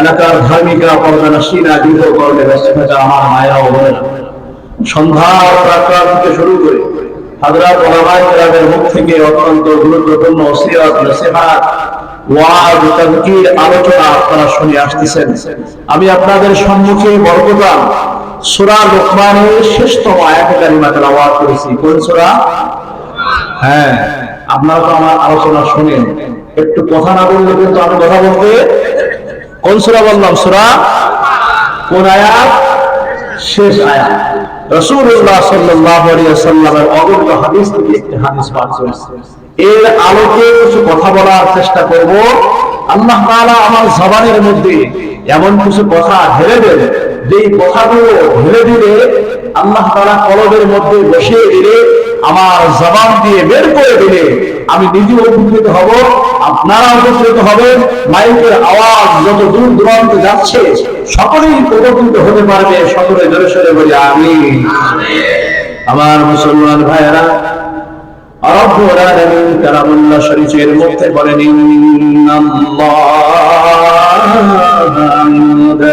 এলাকার ধার্মিকা ব্যস্ত থাকা আমার প্রাকার থেকে শুরু করে মুখ থেকে অত্যন্ত গুরুত্বপূর্ণ সিরাত, নসিহাত, ওয়াজ তাজকির আলোচনা আপনারা শুনে আসতেছেন। আমি আপনাদের সম্মুখে বরকতাম সূরা লোকমানের শেষতম আয়াতে কারিমা তেলাওয়াত করেছি। কোন সূরা? হ্যাঁ আপনারা তো আমার আলোচনা শুনেন। একটু কথা না বললে কিন্তু আমি কথা বলতে কোন সূরা বললাম? সূরা কোন আয়াত? শেষ আয়াত। আলাইহি ওয়াসাল্লামের অগণিত হাদিস থেকে একটি হাদিস এর আলোকে কিছু কথা বলার চেষ্টা করব। আল্লাহ তাআলা আমার জবানের মধ্যে এমন কিছু কথা ঢেলে দেন। যেই কথাগুলো ঢেলে দিলে আল্লাহ তাআলা কলবের মধ্যে বসিয়ে দিলে, আমার জবান দিয়ে বের করে দিলে আমি নিজে উপকৃত হব আপনারা উপকৃত হবেন, মাইকের আওয়াজ যত দূর দূরান্তে যাচ্ছে, সকলেই উপকৃত হতে পারবে, সকলে জোরে সরে বলি আমি আমার মুসলমান ভাইয়েরা, রব্বুল মধ্যে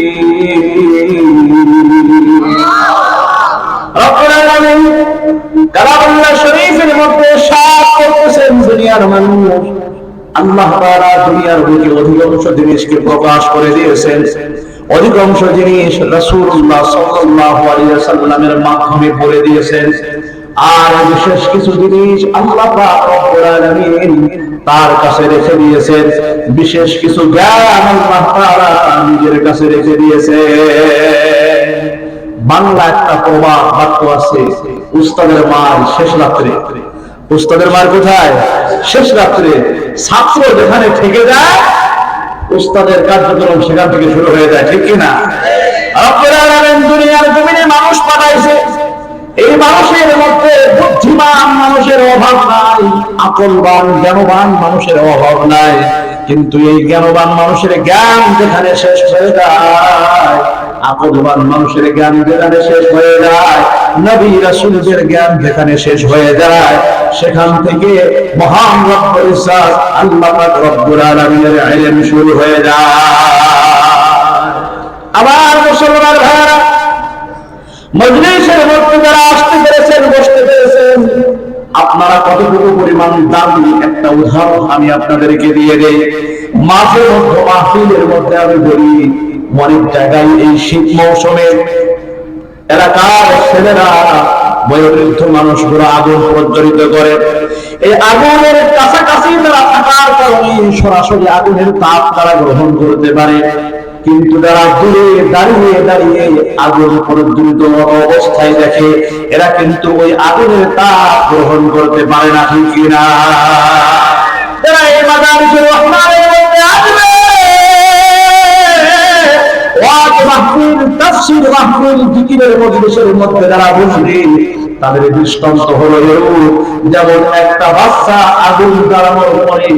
কালামুল্লাহ শরীফের মধ্যে সাত করতেছেন দুনিয়ার মানুষ। আল্লাহ তাআলা দুনিয়ার বুকে অধিকাংশ জিনিসকে প্রকাশ করে দিয়েছেন। অধিকাংশ জিনিস রাসূলুল্লাহ সাল্লাল্লাহু ওয়াসাল্লামের মাধ্যমে বলে দিয়েছেন। আর বিশেষ কিছু জিনিস আল্লাহ তার কাছে রেখে দিয়েছেন। বিশেষ কিছু জ্ঞান আল্লাহ তাআলা নিজের কাছে রেখে দিয়েছেন। বাংলা একটা প্রবাদ বাক্য আছে, উস্তাদের মার শেষ রাত্রে। উস্তাদের মার কোথায়? শেষ রাত্রে। ছাত্র যেখানে থেকে যায়, উস্তাদের কার্যক্রম সেখান থেকে শুরু হয়ে যায়, ঠিক কিনা? আপনারা দুনিয়ার জমিনে মানুষ পাঠাইছে। এই মানুষের মধ্যে বুদ্ধিমান মানুষের অভাব নাই, আকলবান, জ্ঞানবান মানুষের অভাব নাই। কিন্তু এই জ্ঞানবান মানুষের জ্ঞান যেখানে শেষ হয়ে যায়, আকলবান মানুষের জ্ঞান যেখানে শেষ হয়ে যায়, নবী রাসূলদের জ্ঞান যেখানে শেষ হয়ে যায়, সেখান থেকে মহান রব্বুল ইজ্জত, আল্লাহ পাক রব্বুল আলামিনের ইলম শুরু হয়ে যায়। আবার মুসলমান ভাইরা মজলিসের মধ্যে যারা আসতে পেরেছেন, বসতে পেরেছেন, আপনারা কতটুকু পরিমাণ দামি? একটা উদাহরণ আমি আপনাদেরকে দিয়ে দেই। মাঝে মধ্যে, মাহফিলের মধ্যে আমি বলি, অনেক জায়গায় এই শীত মৌসুমে এলাকার ছেলেরা বয়োবৃদ্ধ মানুষগুলো আগুন প্রজ্বলিত করে? এই আগুনের কাছাকাছি তারা থাকার কারণে সরাসরি আগুনের তাপ তারা গ্রহণ করতে পারে। কিন্তু যারা দূরে দাঁড়িয়ে দাঁড়িয়ে আগুন প্রজ্বলিত অবস্থায় দেখে, এরা কিন্তু ওই আগুনের তাপ গ্রহণ করতে পারে না, ঠিক কিনা? যারা এই মধ্যে তাফসীর মজলিসের মধ্যে যারা বসবে তাদের দৃষ্টান্ত হলো এরূপ যেমন একটা বাচ্চা আগুন জ্বালানোর পরে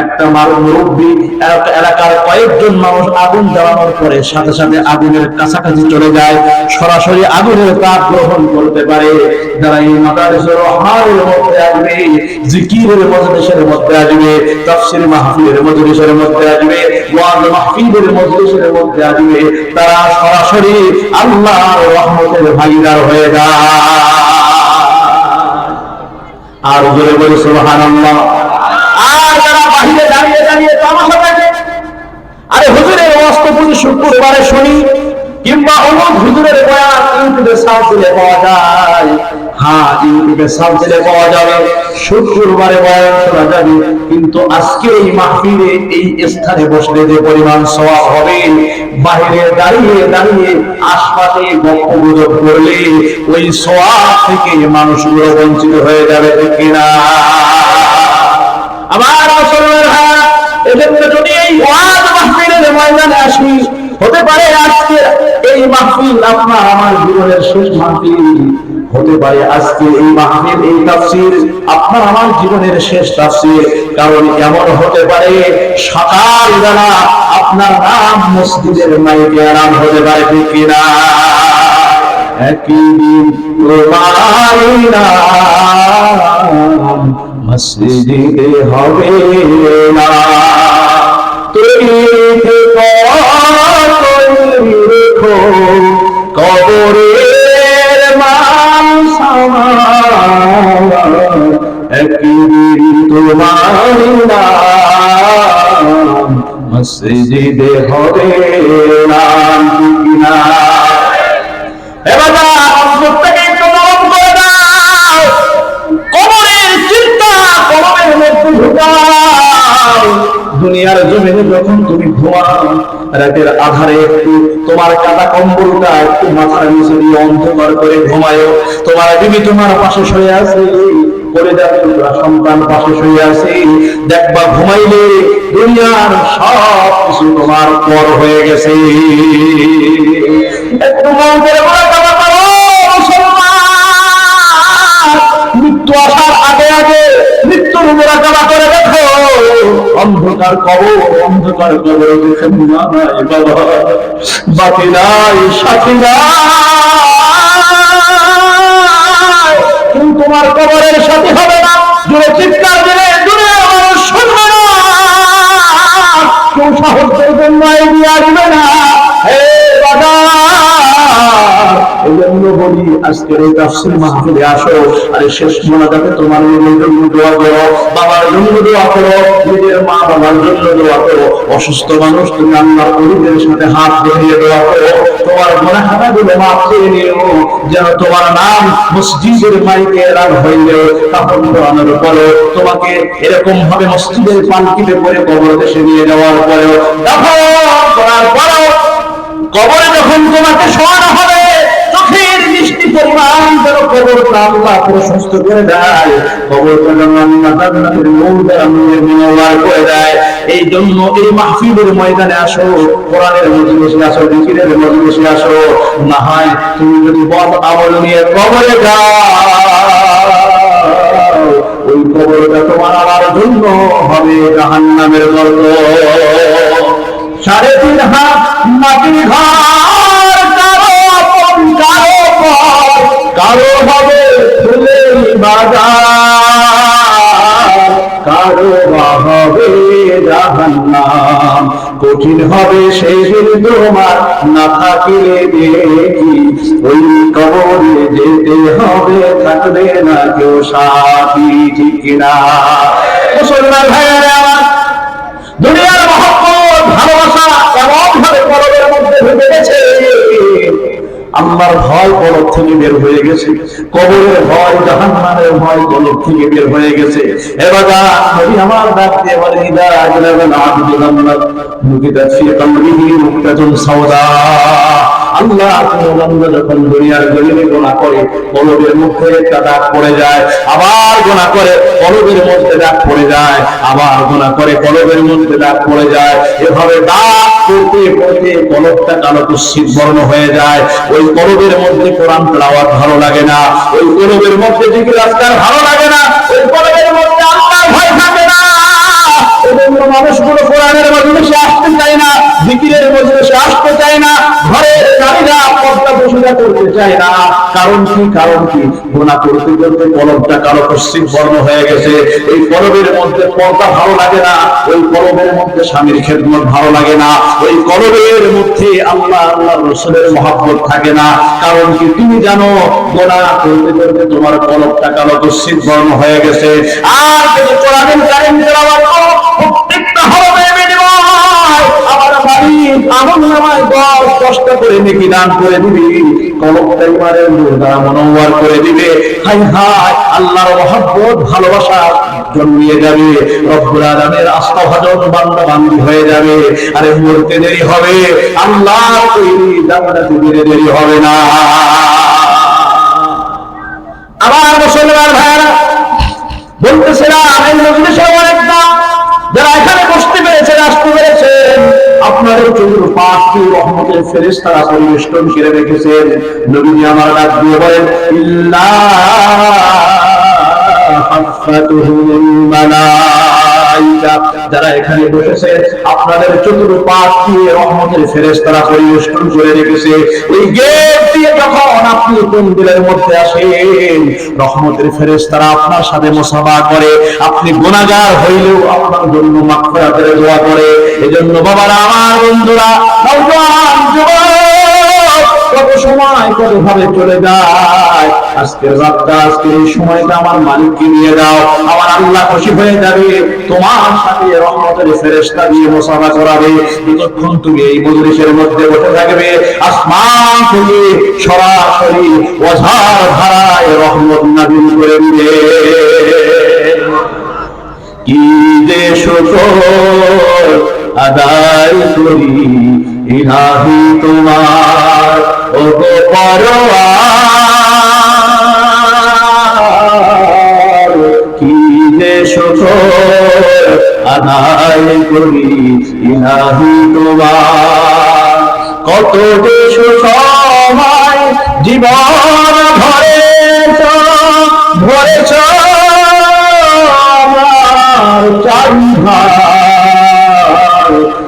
একটা মানুষ মুরব্বী এলাকার কয়েকজন মানুষ আগুন জ্বালানোর পরে সাথে সাথে আগুনের কাছাকাছি চলে যায়। সরাসরি আগুনের তাপ গ্রহণ করতে পারে। যারা এই মাদারিসুর রহমানের মধ্যে আসবে, জিকিরের মজলিসের মধ্যে আসবে, তাফসীর মাহফিলের মজলিসের মধ্যে আসবে, ওয়াজ মাহফিলের মজলিসের মধ্যে আসবে। তারা সরাসরি আল্লাহর রহমতের ভাগীদার হয়ে যায়। আর জোরে বলি, সুবহানাল্লাহ। আর যারা বাহিরে দাঁড়িয়ে দাঁড়িয়ে তামাশা আরে হুজুরের অস্তপুরি শুক্রবারে শুনি। কিংবা অমুক হুজুরের বয়ান পাওয়া যায়। হ্যাঁ পাওয়া যাবে। শুক্রবারে বয়ান শোনা যাবে। কিন্তু আজকে এই মাহফিলে এই স্থানে বসলে যে পরিমাণ সওয়াব হবে দাঁড়িয়ে দাঁড়িয়ে আশপাশে গপ্পগুজব করলে ওই সওয়াব থেকে মানুষগুলো বঞ্চিত হয়ে যাবে কিনা ভাই এজন্য যদি এই ওয়াজ মাহফিলের ময়দানে আসি, হতে পারে আজকে এই মাহফিল আপনার আমার জীবনের শেষ মাহফিল হতে পারে। আজকে এই মাহফিল, এই তাফসীর আপনার আমার জীবনের শেষ তাফসীর, কারণ এমন হতে পারে, সকাল বেলা আপনার নাম মসজিদের মাইকে আরাম হতে পারে কিনা? একই দিন তোমার মসজিদে হবে না। রেখো কবরের মান তোমার নাম মসজিদে হবে না? ঠিক দুনিয়ার যখন তুমি ঘুমাও, রাতের আধারে একটু তোমার কাটা কম্বলটা একটু মাথার নিচে দিয়ে অন্ধকার করে ঘুমায়ো তোমার বিবি তোমার পাশে শুয়ে আছে করে সন্তান পাশে শুয়ে আছে। দেখবা ঘুমাইলে দুনিয়ার সব কিছু তোমার পর হয়ে গেছে। একটু মৃত্যু আসার আগে আগে মৃত্যুর অন্ধকার কবর অন্ধকার কবর বাবা। বাকি নাই, সাথী তোমার কবরের সাথে হবে না। জোরে চিৎকার দিলে জুড়ে মানুষ শুনবে না। কেউ সাহস করবেন না, এগিয়ে আসবে না। অসুস্থ মানুষ তুমি সাথে হাত ধরিয়ে করো, তোমার গুনাহটা গুলো মাফ করে নিও যেন তোমার নাম মসজিদের মাইকে তখন তোমাকে এরকম ভাবে মসজিদের পালকিতে করে কবর দেশে নিয়ে যাওয়ার করার পরেও কবরে যখন তোমাকে শোয়ানো হবে চোখের মিষ্টি পরিমাণ যেন প্রশস্ত করে দেয়। করে দেয়। এই জন্য এই মাহফিলের ময়দানে আসো, কোরআনের আসো, জিকিরের আসো। না হয় তুমি যদি বদ আমল নিয়ে কবরে যাও, ওই কবরটা তোমার আমার জন্য হবে জাহান্নামের গর্ত সাড়ে তিন হাত মাটির ঘর কারও হবে ফুলের বাজার কারও হবে জাহান্নাম। কঠিন হবে তোমার, না থাকিলে দেখি। ওই কবরে যেতে হবে, থাকবে না কেউ সাথী, ঠিক না মুসলমান ভাইয়ারা, দুনিয়ার মহব্বত, ভালোবাসা এমন ভাবে কলবের মধ্যে ঢুকে গেছে। আল্লাহর ভয় কলব থেকে বের হয়ে গেছে। কবরের ভয়, জাহান্নামের ভয় কলব থেকে বের হয়ে গেছে। এবার আমার ডাক দিয়ে বলে আল্লাহ বান্দা যখন দুনিয়ার জমিনে গোনা করে কলবের মধ্যে একটা দাগ পড়ে যায়, আবার গোনা করে, কলবের মধ্যে দাগ পড়ে যায়, আবার গোনা করে, কলবের মধ্যে দাগ পড়ে যায়। এভাবে দাগ পড়তে পড়তে কলবটা কালো কুৎসিত বর্ণ হয়ে যায়। ওই কলবের মধ্যে কোরআন তেলাওয়াত ভালো লাগে না, ওই কলবের মধ্যে জিকির আজকার ভালো লাগে না, ওই কলবের মধ্যে আল্লাহর ভয় থাকে না। মানুষগুলো কোরআনের মজলিসে আসতে চায় না, জিকিরের মজলিসে আসতে চায় বসুদা করতে চায় না। কারণ কি? কারণ কি? গোনা করতে করতে কলমটা কালো পশ্চিম বর্ণ হয়ে গেছে। এই কলবের মধ্যে পর্দা ভালো লাগে না। ওই কলবের মধ্যে স্বামীর খেদমত ভালো লাগে না। ওই কলবের মধ্যে আল্লাহ আল্লাহ রসুলের মহাব্বত থাকে না। কারণ কি? তুমি জানো গোনা করতে করতে তোমার কলবটা কালো পশ্চিম বর্ণ হয়ে গেছে। আর যদি কোরআনের কারেন্ট তেলাওয়াত আমল নামায় দশ দশটা করে নেকি দান করে দিবি কলকটা ইমানের নূর দ্বারা মনোয়ার করে দিবে। হাই হাই, আল্লাহর মহব্বত, ভালোবাসা জন্মিয়ে যাবে। রব্বুল আলামিনের আস্থা ভাজন বান্দা বান্দি হয়ে যাবে। আরে মরতে দেরি হবে। আল্লাহ তৈরি জান্নাতে দিতে দেরি হবে না। আবার মুসলমান ভাইরা বলতেছিলাম, এই মজলিসে অনেক দাম যারা এখানে বসতে পেরেছেন আসতে পেরেছেন আপনাদের চতুর পাঁচ দিয়ে রহমতের ফেরেস তারা পরিবেষ্টন করে রেখেছেন। নবীজি আমার ডাক দিয়ে বলেন ইল্লা হাফাতুহুল মালাইকা যারা এখানে বসেছে, আপনাদের চতুর্পাশ দিয়ে রহমতের পরিবেষ্টন করে রেখেছে। এই গেট দিয়ে যখন আপনি কোন দিলের মধ্যে আসেন, রহমতের আপনার সাথে করে, আপনি হইলেও আপনার জন্য দোয়া করে। এজন্য বাবারা, আমার বন্ধুরা কত সময় কত ভাবে চলে যায়? আজকের রাতটা, আজকের এই সময়টা আমার মালিককে নিয়ে দাও আমার আল্লাহ খুশি হয়ে যাবে। তোমার সাথে রহমতের ফেরেশতা দিয়ে মোসাফা করাবে। যতক্ষণ তুমি এই মজলিসের মধ্যে বসে থাকবে, আসমান থেকে সরাসরি অঝার ধারায় রহমত নাজিল করে দিবে। কি যে আদায় করি, ইলাহি তোমার। ও গো পরোয়ার কি যে শুকর আদায় করি ইলাহি তোমার। কত যে সময় জীবন ধরেছ ধরেছ আমার চারিধার।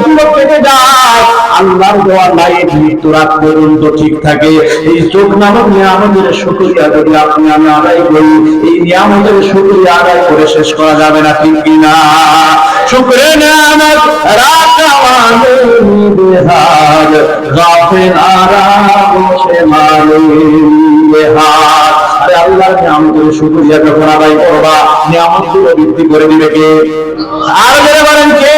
গুলো কেটে যায় আল্লাহর দেওয়া মৃত্যু রাত পর্যন্ত ঠিক থাকে। এই চোখ নামক নিয়ামতের শুক্রিয়া যদি আপনি আমি আদায় করি, এই নিয়ামতের শুক্রিয়া আদায় করে শেষ করা যাবে না, ঠিক কিনা? শুক্রে নিয়ামত রাখাওয়ালে শুকরিয়া যখন আদায় করবা নিয়ামতগুলো বৃদ্ধি করে দিবে কে? আর বলে বলেন কে?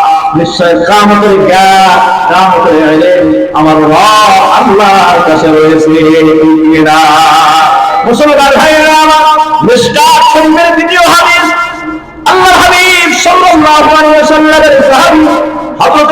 নিশ্চয় কামতের জ্ঞান, কামতের ইলম আমার রব আল্লাহর কাছে রয়েছে মুসলমান ভাইরা আমার মিশকাত শরীফের দ্বিতীয় হাদিস আল্লাহ হাবিব সাল্লাল্লাহু আলাইহি ওয়াসাল্লামের সাহাবী হযরত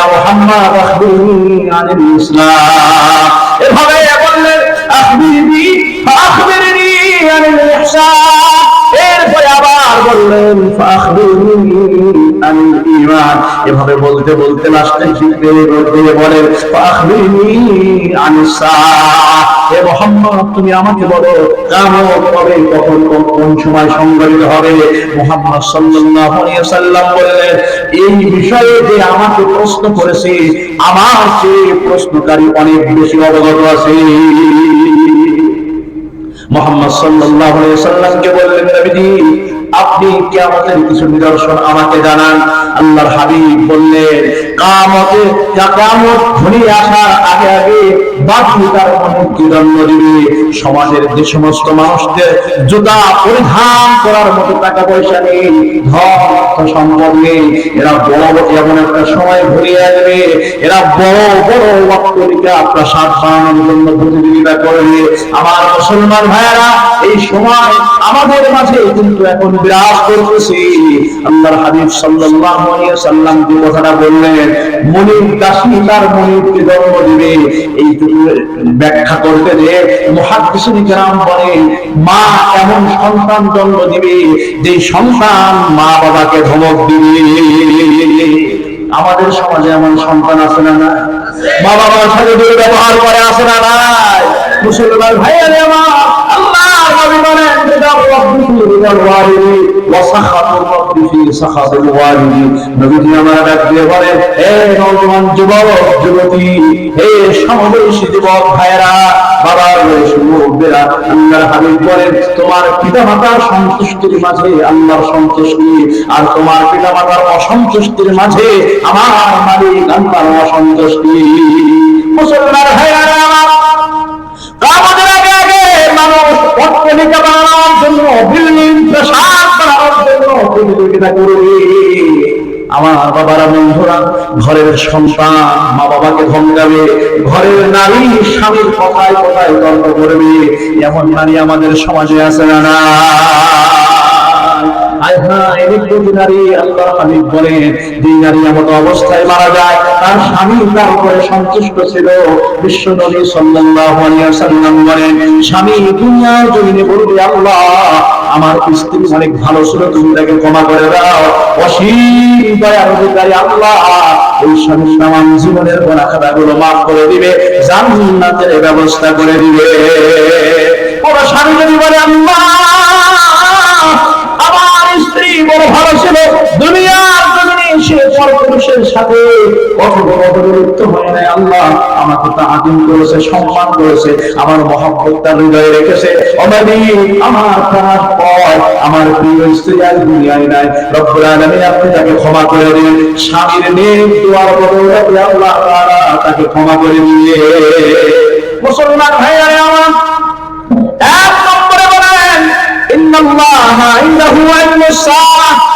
ইয়া মুহাম্মদ আখবিরনি আনিল ইসলাম এভাবে বললেন আখবিরনি আখবিরনি আনিল ইহসান এরপরে আবার বললেন এভাবে বলতে বলতে লাস্টে বলেন হে মুহাম্মদ, তুমি আমাকে বলো কবে, কখন, কোন সময় হবে? মুহাম্মদ সাল্লাল্লাহু আলাইহি ওয়াসাল্লাম বললেন, এই বিষয়ে যে আমাকে প্রশ্ন করেছে, আমার চেয়ে প্রশ্নকারী অনেক বেশি অবগত আছে। মোহাম্মদ সাল্লাল্লাহু আলাইহি সাল্লামকে বললেন, নবীজি আপনি কিয়ামতের কিছু নিদর্শন আমাকে জানান। আল্লাহর হাবিব বললেন, কামতে কামত ঘনিয়ে আসার আগে আগে বাকি তার জন্ম দিবে। সমাজের যে সমস্ত মানুষদের জুতা পরিধান করার মতো টাকা পয়সা নেই, ধন, অর্থ সম্পদ নেই, এরা বড় এমন একটা সময় ঘুরিয়ে আসবে। এরা বড় বড় অট্টলিকা প্রাসাদ বানানোর জন্য প্রতিযোগিতা করবে। আমার মুসলমান ভাইয়েরা, এই সময় আমাদের মাঝে কিন্তু এখন বিরাজ করতেছে। আল্লাহর হাবিব সাল্লাল্লাহু আলাইহি সাল্লাম যে কথাটা বললেন মনির দাসী তার মনিরকে জন্ম দিবে। এইটুকু ব্যাখ্যা করতে যে বলেন, মা এমন সন্তান জন্ম দিবে যে সন্তান মা বাবাকে ধমক দিবে। আমাদের সমাজে এমন সন্তান আছে না না মা বাবার সাথে করে আছে না মুসলমান ভাইয়ারে আমার আল্লাহ নবী বলেন তোমার পিতা মাতার সন্তুষ্টির মাঝে আল্লাহর সন্তুষ্টি, আর তোমার পিতা মাতার অসন্তুষ্টির মাঝে আমার মালিক আল্লাহর অসন্তুষ্টি। মুসলমান আগে মানুষ অট্টালিকা বানানোর জন্য বিল্ডিং প্রসাদ আমার বাবারা বন্ধুরা, ঘরের সন্তান, মা বাবাকে ধমকাবে, ঘরের নারী স্বামীর কথায় কথায় তর্ক করবে, এমন নারী আমাদের সমাজে আছে না না অবস্থায় মারা যায় সন্তুষ্ট ছিল। বিশ্ব স্বামী আল্লাহ আমার স্ত্রী অনেক ভালো ছিল, তুমি তাকে ক্ষমা করে দাও। অসীম দয়ার অধিকারী আল্লাহ, ওই স্বামীর আমার জীবনের গোনা খাতাগুলো মাফ করে দিবে, জান্নাতের ব্যবস্থা করে দিবে। বড় স্বামী যদি বলে আল্লাহ আমার স্ত্রী বড় ভালো ছিল জমিনে সে সাথে অপরলিপ্ত হয় নাই। আল্লাহ আমাকে তা আদিম করেছে, সম্মান করেছে, আমার মহাব্বত তার হৃদয়ে রেখেছে। আমার প্রাণ পর আমার প্রিয় স্ত্রী আর দুনিয়ায় নাই। রব্বুল আলামিন আপনি তাকে ক্ষমা করে দিন। স্বামীর নেক দোয়ার বদৌলতে আল্লাহ তাকে ক্ষমা করে দিয়ে মুসলমান ভাইয়ারে আমার, এক নম্বরে বলেন, ইন্নাল্লাহা ইন্দাহু আল-মুসাহ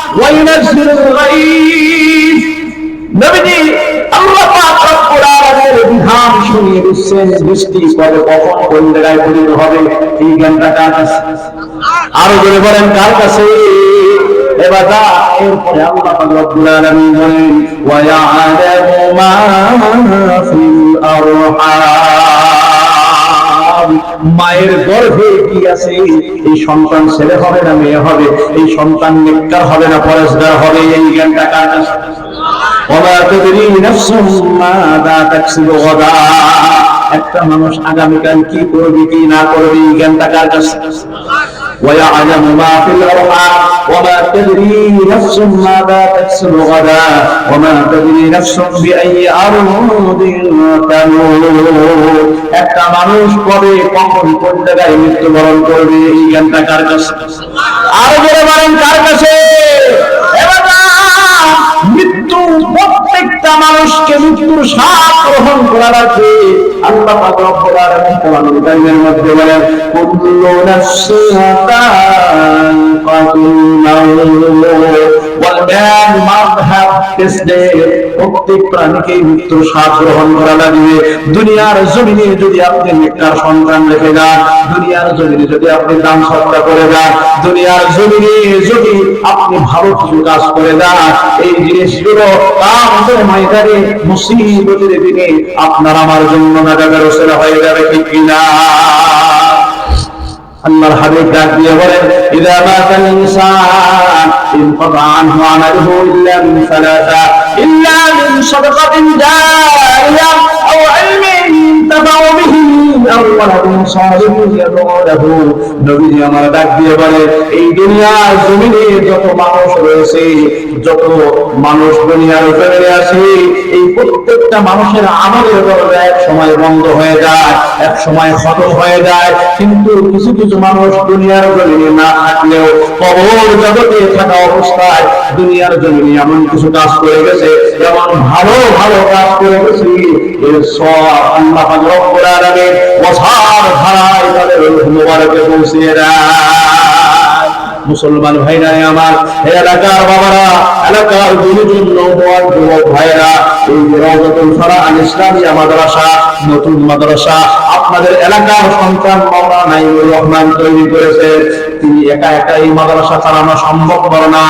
বিধান শুনিয়ে দিচ্ছেন, বৃষ্টি পরে কখন কোন জায়গায় পরিণত হবে, এই জ্ঞানটা কার কাছে? আরও বলে বলেন, কার কাছে? এবার দা এরপরে আল্লাহ রব্বুল আলামিন বলেন, ওয়া ইয়ালামু মা ফিল আরহাম। মায়ের গর্ভে কি আছে এই সন্তান ছেলে হবে না মেয়ে হবে এই সন্তান নেককার হবে না পরেশগার হবে এই জ্ঞানটা কার কাছে وما تدري نفس ماذا تكسب غدا একটা মানুষ আগামীকাল কি করবে কি না করবে এই জ্ঞানটা কার কাছে ويعلم ما في الأرحام وما تدري نفس ماذا تكسب غدا وما تدري نفس بأي أرض تموت একটা মানুষ কবে কখন কোন জায়গায় মৃত্যুবরণ করবে এই জ্ঞানটা কার কাছে আরো বলে বলেন কার কাছে মৃত্যু প্রত্যেকটা মানুষকে মৃত্যুর স্বাদ গ্রহণ করার আছে আল্লাহ পাক রব্বুল কোরআনুল কারীমের মধ্যে বলেন, কুল্লু নাফসিন মাউত ওয়াল মান মাযহাব প্রত্যেক প্রাণীকে গ্রহণ করা লাগবে। দুনিয়ার জমিনে যদি আপনি নেককার সন্তান রেখে যান, দুনিয়ার জমিনে যদি আপনি দান সত্তা করে যান, দুনিয়ার জমিনে যদি আপনি ভালো কিছু কাজ করে যান, এই জিনিসগুলো কামতের ময়দানে মুসিবতের দিনে আপনার আমার জন্য নাজাগার সেরা হয়ে যাবে ঠিক কিনা? আল্লাহর হাবিব ডাক দিয়ে বলেন ইদা মাতাল ইনসান ইনকাতা আনহু আমালুহু ইল্লা মিন সালাসা ইল্লা মিন সাদাকাতিন জারিয়া আও ইলমিন তাবাউ আমার ডাক দিয়ে এই দুনিয়ার জমিনে যত মানুষ রয়েছে, যত মানুষ দুনিয়ার উপরে আছে, এই প্রত্যেকটা মানুষের আমলের দরজা এক সময় বন্ধ হয়ে যায়, এক সময় খতম হয়ে যায়। কিন্তু কিছু কিছু মানুষ দুনিয়ার জমিনে না থাকলেও কবর জগতে থাকা অবস্থায় দুনিয়ার জমিনে এমন কিছু কাজ করে গেছে যেমন ভালো ভালো কাজ করে গেছি মুসলমান ভাইরা আমার এলাকার বাবারা, এলাকার গুরুজন যুবক ভাইরা এই রাজাতুল ফারা আল মাদ্রাসা নতুন মাদ্রাসা আপনাদের এলাকার সন্তান মাওলানা রহমান তৈরি করেছেন তিনি একা একা এই মাদ্রাসা চালানো সম্ভব করে না।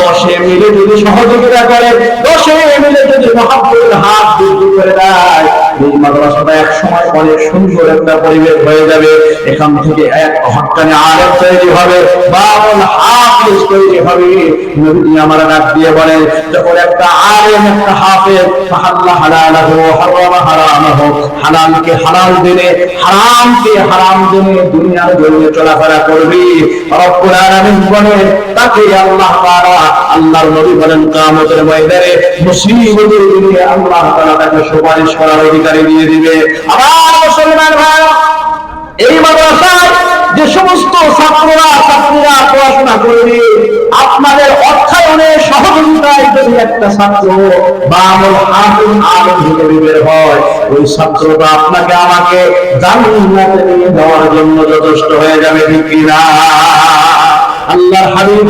দশে মিলে যদি সহযোগিতা করে, দশে মিলে যদি মহাপুরের হাত বৃদ্ধি করে দেয়, এই মাদ্রাসাটা এক সময় অনেক সুন্দর একটা পরিবেশ হয়ে যাবে। এখান থেকে এক হকানি আলেম তৈরি হবে বাবুল হাফিজ তৈরি হবে। নবীজি আমার ডাক দিয়ে বলে যখন একটা আলেম, একটা হাফেজ, ফাহাল্লা হালালাহু হারামা হারামাহু হালালকে হালাল দিনে হারামকে হারাম দিনে দুনিয়ার জন্য চলাফেরা করবি। তাকে আল্লাহ তাআলা আল্লাহর নবী বলেন, কিয়ামতের ময়দানে মুসিবতের দিনে আল্লাহ তাআলা তাকে সুপারিশ করার অধিকারী দিয়ে দিবে। আবার মুসলমান ভাই এই মাদ্রাসায় যে সমস্ত ছাত্ররা, ছাত্রীরা পড়াশোনা করবে আপনাদের অর্থায়নে সহযোগিতায় যদি একটা ছাত্র বা আমল হিসেবে বের হয়, ওই ছাত্রটা আপনাকে আমাকে নিয়ে যাওয়ার জন্য যথেষ্ট হয়ে যাবে আল্লাহর হাবিব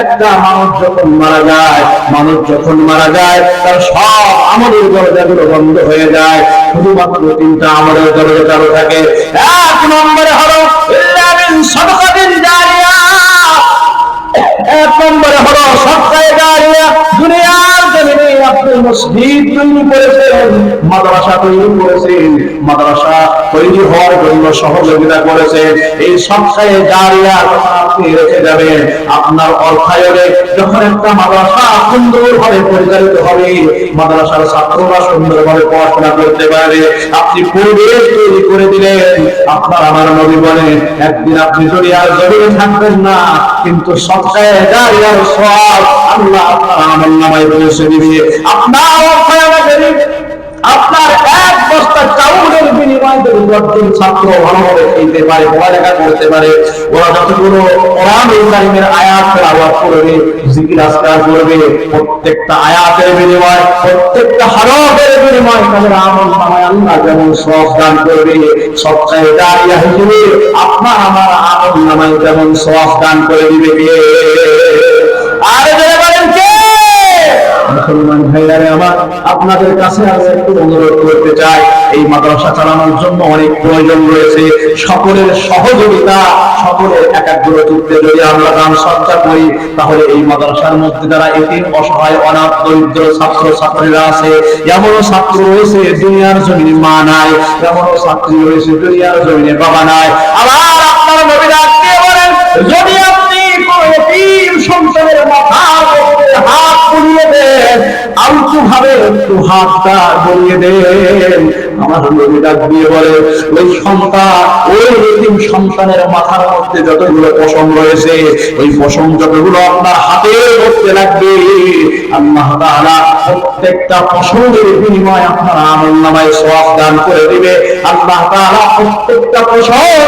একটা মানুষ যখন মারা যায়, মানুষ যখন মারা যায়, তার সব আমলের দরজাগুলো বন্ধ হয়ে যায়, শুধুমাত্র তিনটা আমলের দরজা চালু থাকে। এক নম্বরে হলো জারিয়া এক নম্বরে হলো সবচেয়ে জারিয়া দুনিয়ার জমিনে আপনি মসজিদ তৈরি করেছেন, মাদ্রাসা তৈরি করেছেন, মাদ্রাসা তৈরি হওয়ার জন্য সহযোগিতা করেছেন। এই সৎকায়ে জারিয়া আপনি রেখে যাবেন। আপনার অর্থায়নে যখন একটা মাদ্রাসা সুন্দরভাবে পরিচালিত হবে, মাদ্রাসার ছাত্ররা সুন্দরভাবে পড়াশোনা করতে পারে আপনি পরিবেশ তৈরি করে দিলেন। আপনার আমার নবী বলেন, একদিন আপনি দুনিয়ার জমিনে থাকবেন না, কিন্তু সৎকায়ে জারিয়ার সওয়াব আল্লাহ আপনার আমল পৌঁছে দিবে আপনার আপনার এক বস্তা চাউলের বিনিময়ে দশজন ছাত্র ভালোভাবে খেতে পারে, পড়ালেখা করতে পারে, ওরা যতগুলো কোরআন কারিমের আয়াত তেলাওয়াত করবে, জিকির আজকার করবে, প্রত্যেকটা আয়াতের বিনিময়, প্রত্যেকটা হরফের বিনিময় তাদের আমল নামায় আল্লাহ যেমন সব দান করবে সবচেয়ে দাঁড়িয়ে হিসেবে আপনার আমার আমল নামায় যেমন সব দান করে দিবে কে আর যারা বলেন কে মুসলমান ভাইয়ারে আমার আপনাদের কাছে আমি একটু অনুরোধ করতে চাই, এই মাদ্রাসা চালানোর জন্য অনেক প্রয়োজন রয়েছে। সকলের সহযোগিতা, সকলের একাগ্র চিত্তে যদি আমরা দান সজ্জা করি, তাহলে এই মাদ্রাসার মধ্যে যারা এতিম, অসহায়, অনাথ, দরিদ্র ছাত্র, ছাত্রীরা আছে, এমনও ছাত্র রয়েছে দুনিয়ার জমিনে মা নাই, এমনও ছাত্রী রয়েছে দুনিয়ার জমিনে বাবা নাই। আবার আপনার নবী ডাক দিয়ে বলেন? যদি আপনি কোন সন্তানের মাথার হাত বুলিয়ে দেন আলতু ভাবে একটু হাতটা বুলিয়ে দেন। আমার দিয়ে বলে, ওই সন্তান, ওই সন্তানের মাথার মধ্যে যতগুলো পশম রয়েছে ওই পশম যতগুলো আপনার হাতে ধরতে লাগবে, আল্লাহ তাআলা প্রত্যেকটা পশমের বিনিময়ে আপনার আমল নামায় সওয়াব দান করে দিবে। আল্লাহ তাআলা প্রত্যেকটা পশমের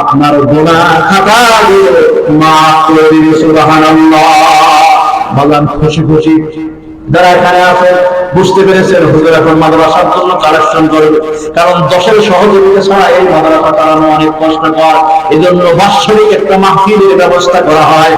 আপনার গুনাহ খাতা মাফ করে দিবে, সুবহানাল্লাহ। বাগান খুশি খুশি। যারা এখানে আছেন বুঝতে পেরেছেন, হুজুর এখন মাদ্রাসার জন্য কালেকশন করবে কারণ দশের সহযোগিতা ছাড়া এই মাদ্রাসা চালানো অনেক কষ্টকর। জন্য বাৎসরিক একটা মাহফিলের ব্যবস্থা করা হয়।